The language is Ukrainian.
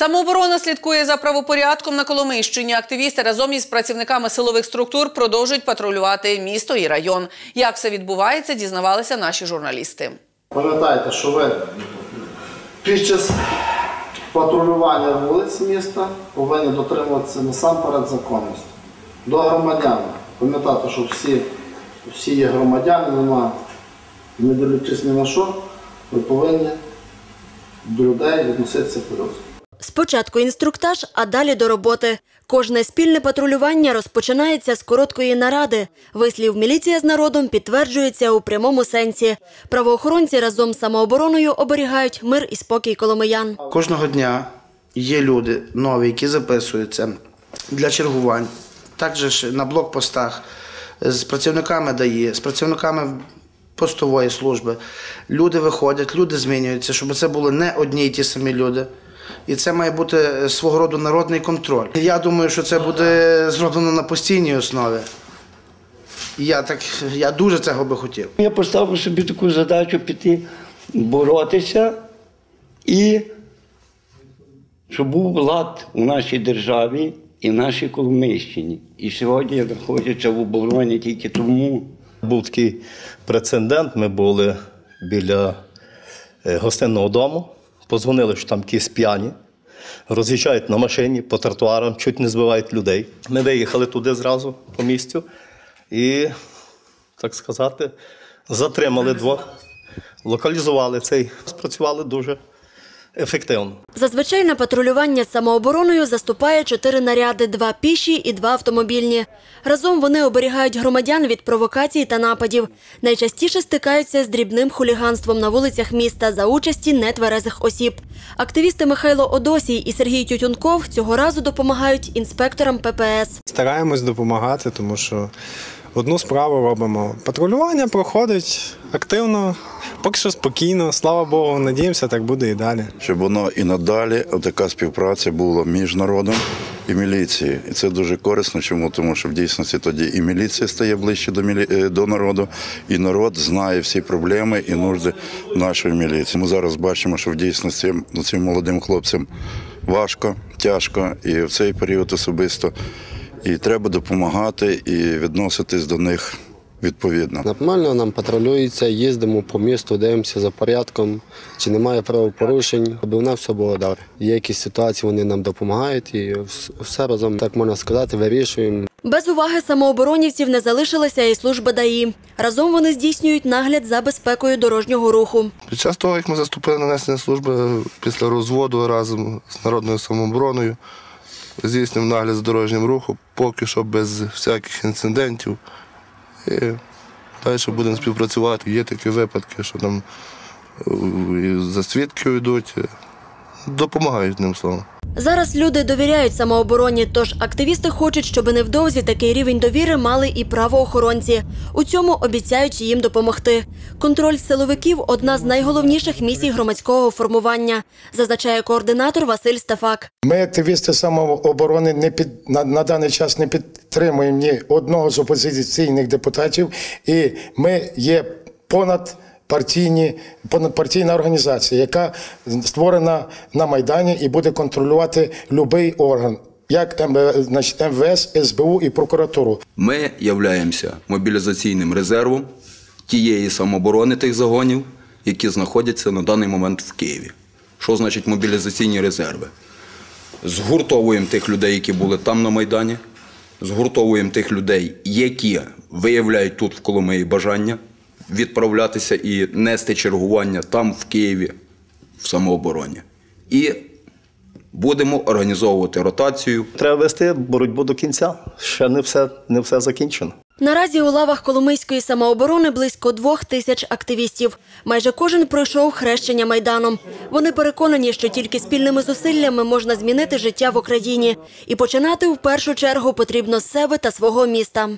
Самооборона слідкує за правопорядком на Коломийщині. Активісти разом із працівниками силових структур продовжують патрулювати місто і район. Як все відбувається, дізнавалися наші журналісти. Пам'ятайте, що ви під час патрулювання вулиць міста повинні дотримуватися насамперед законності. До громадян. Пам'ятати, що всі, всі є громадяни, нема, не дивлячись ні на що, ви повинні до людей відноситися по-людськи. Спочатку інструктаж, а далі до роботи. Кожне спільне патрулювання розпочинається з короткої наради. Вислів міліція з народом підтверджується у прямому сенсі. Правоохоронці разом з самообороною оберігають мир і спокій коломиян. Кожного дня є люди нові, які записуються для чергувань. Також на блокпостах з працівниками ДАІ, з працівниками постової служби. Люди виходять, люди змінюються, щоб це були не одні й ті самі люди. І це має бути е, свого роду народний контроль. Я думаю, що це буде зроблено на постійній основі. Я так, я дуже цього би хотів. Я поставив собі таку задачу піти боротися і щоб був лад у нашій державі і в нашій Коломийщині. І сьогодні я знаходжуся в обороні тільки тому. Був такий прецедент. Ми були біля е, гостинного дому, позвонили, що там якісь п'яні, роз'їжджають на машині по тротуарам, чуть не збивають людей. Ми виїхали туди зразу по місцю і, так сказати, затримали двох, локалізували цей, спрацювали дуже ефективно. Зазвичай на патрулювання з самообороною заступає чотири наряди – два піші і два автомобільні. Разом вони оберігають громадян від провокацій та нападів. Найчастіше стикаються з дрібним хуліганством на вулицях міста за участі нетверезих осіб. Активісти Михайло Одосій і Сергій Тютюнков цього разу допомагають інспекторам ППС. Стараємось допомагати, тому що одну справу робимо. Патрулювання проходить активно, поки що спокійно. Слава Богу, надіємося, так буде і далі. щоб воно і надалі така співпраця була між народом і міліцією. І це дуже корисно. Чому? Тому що в дійсності тоді і міліція стає ближче до, мілі... е, до народу, і народ знає всі проблеми і нужди нашої міліції. Ми зараз бачимо, що в дійсності ну, цим молодим хлопцям важко, тяжко, і в цей період особисто. І треба допомагати і відноситись до них відповідно. Нормально нам патрулюється, їздимо по місту, дивимося за порядком, чи немає правопорушень, аби у нас все було добре. Є якісь ситуації, вони нам допомагають і все разом, так можна сказати, вирішуємо. Без уваги самооборонівців не залишилася і служба ДАІ. Разом вони здійснюють нагляд за безпекою дорожнього руху. Під час того, як ми заступили на несення служби після розводу разом з народною самообороною, здійснюємо нагляд за дорожнім рухом, поки що без всяких інцидентів. І далі будемо співпрацювати. Є такі випадки, що там е, і за свідків йдуть, е, допомагають одним словом. Зараз люди довіряють самообороні, тож активісти хочуть, щоб невдовзі такий рівень довіри мали і правоохоронці. У цьому обіцяють їм допомогти. Контроль силовиків одна з найголовніших місій громадського формування, зазначає координатор Василь Стефак. Ми, активісти самооборони, не під на, на даний час не підтримуємо ні одного з опозиційних депутатів, і ми є понад. Партійні понадпартійна організація, яка створена на майдані і буде контролювати будь-який орган, як МВС, СБУ і прокуратуру. Ми являємося мобілізаційним резервом тієї самооборони тих загонів, які знаходяться на даний момент в Києві. Що значить мобілізаційні резерви? Згуртовуємо тих людей, які були там на Майдані, згуртовуємо тих людей, які виявляють тут в Коломиї бажання відправлятися і нести чергування там, в Києві, в самообороні. І будемо організовувати ротацію. Треба вести боротьбу до кінця. Ще не все, не все закінчено. Наразі у лавах Коломийської самооборони близько двох тисяч активістів. Майже кожен пройшов хрещення майданом. Вони переконані, що тільки спільними зусиллями можна змінити життя в Україні. І починати в першу чергу потрібно з себе та свого міста.